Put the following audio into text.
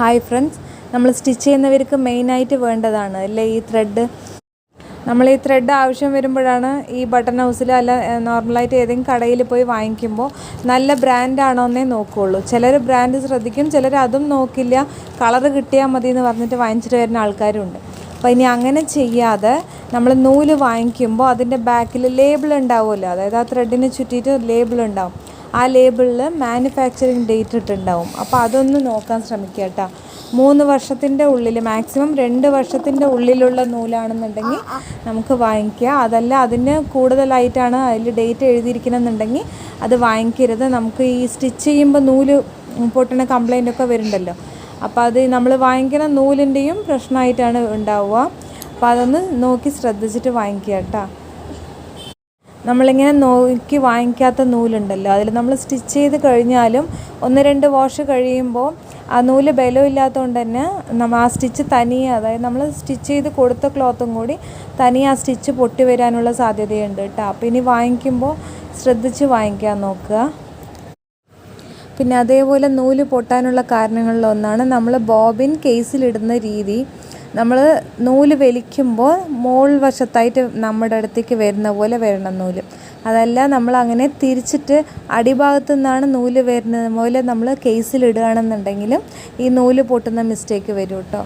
Hi friends. നമ്മൾ stitch ചെയ്യുന്നവർക്ക് മെയിനായിട്ട് വേണ്ടതാണ്. അല്ലേ ഈ ത്രെഡ് നമ്മൾ ഈ ത്രെഡ് ആവശ്യം വരുമ്പോഴാണ് ഈ ബട്ടൺ ഹൗസിൽ അല്ല നോർമലായിട്ട് ഏതെങ്കിലും കടയിൽ പോയി വാങ്ങിക്കുമ്പോൾ നല്ല ബ്രാൻഡാണോ എന്നേ നോക്കുകയുള്ളൂ ചിലർ ബ്രാൻഡ് ശ്രദ്ധിക്കും ചിലർ അതും നോക്കില്ല. കളർ കിട്ടിയാൽ മതി എന്ന് പറഞ്ഞിട്ട് വാങ്ങിച്ചിട്ട് വരുന്ന ആൾക്കാരുണ്ട്. അപ്പോൾ ഇനി അങ്ങനെ ചെയ്യാതെ നമ്മൾ നൂൽ വാങ്ങിക്കുമ്പോൾ അതിന്റെ ബാക്കിൽ ലേബിൾ ഉണ്ടാവുമല്ലോ. അതായത് ആ ത്രെഡിനെ ചുറ്റിയിട്ട് ലേബിൾ ഉണ്ടാവും. ആ ലേബിളിൽ മാനുഫാക്ചറിങ് ഡേറ്റ് ഇട്ടുണ്ടാവും അപ്പോൾ അതൊന്ന് നോക്കാൻ ശ്രമിക്കുക കേട്ടോ. മൂന്ന് വർഷത്തിന്റെ ഉള്ളിൽ മാക്സിമം രണ്ട് വർഷത്തിന്റെ ഉള്ളിലുള്ള നൂലാണെന്നുണ്ടെങ്കിൽ നമുക്ക് വാങ്ങിക്കുക അതല്ല അതിന് കൂടുതലായിട്ടാണ് അതിൽ ഡേറ്റ് എഴുതിയിരിക്കണമെന്നുണ്ടെങ്കിൽ അത് വാങ്ങിക്കരുത്. നമുക്ക് ഈ സ്റ്റിച്ച് ചെയ്യുമ്പോൾ നൂൽ പൊട്ടണ കംപ്ലൈന്റ് ഒക്കെ വരുന്നുണ്ടല്ലോ. അപ്പോൾ അത് നമ്മൾ വാങ്ങിക്കുന്ന നൂലിന്റെയും പ്രശ്നമായിട്ടാണ് ഉണ്ടാവുക. അപ്പോൾ അതൊന്ന് നോക്കി ശ്രദ്ധിച്ചിട്ട് വാങ്ങിക്കുക കേട്ടോ. നമ്മളിങ്ങനെ നോക്കി വാങ്ങിക്കാത്ത നൂലുണ്ടല്ലോ. അതിൽ നമ്മൾ സ്റ്റിച്ച് ചെയ്ത് കഴിഞ്ഞാലും ഒന്ന് രണ്ട് വാഷ് കഴിയുമ്പോൾ ആ നൂൽ ബലമില്ലാത്തതുകൊണ്ട് തന്നെ നമ്മൾ ആ സ്റ്റിച്ച് തനിയെ അതായത് നമ്മൾ സ്റ്റിച്ച് ചെയ്ത് കൊടുത്ത ക്ലോത്തും കൂടി തനിയെ ആ സ്റ്റിച്ച് പൊട്ടി വരാനുള്ള സാധ്യതയുണ്ട് കേട്ടോ. അപ്പോൾ ഇനി വാങ്ങിക്കുമ്പോൾ ശ്രദ്ധിച്ച് വാങ്ങിക്കാൻ നോക്കുക. പിന്നെ അതേപോലെ നൂൽ പൊട്ടാനുള്ള കാരണങ്ങളിലൊന്നാണ് നമ്മൾ ബോബിൻ കേസിലിടുന്ന രീതി. നമ്മൾ നൂൽ വലിക്കുമ്പോൾ മോൾ വശത്തായിട്ട് നമ്മുടെ അടുത്തേക്ക് വരുന്ന പോലെ വരണം നൂൽ. അതല്ല നമ്മൾ അങ്ങനെ തിരിച്ചിട്ട് അടിഭാഗത്തു നിന്നാണ് നൂൽ വരുന്നത് പോലെ നമ്മൾ കേസിലിടുകയാണെന്നുണ്ടെങ്കിലും ഈ നൂൽ പൊട്ടുന്ന മിസ്റ്റേക്ക് വരും കേട്ടോ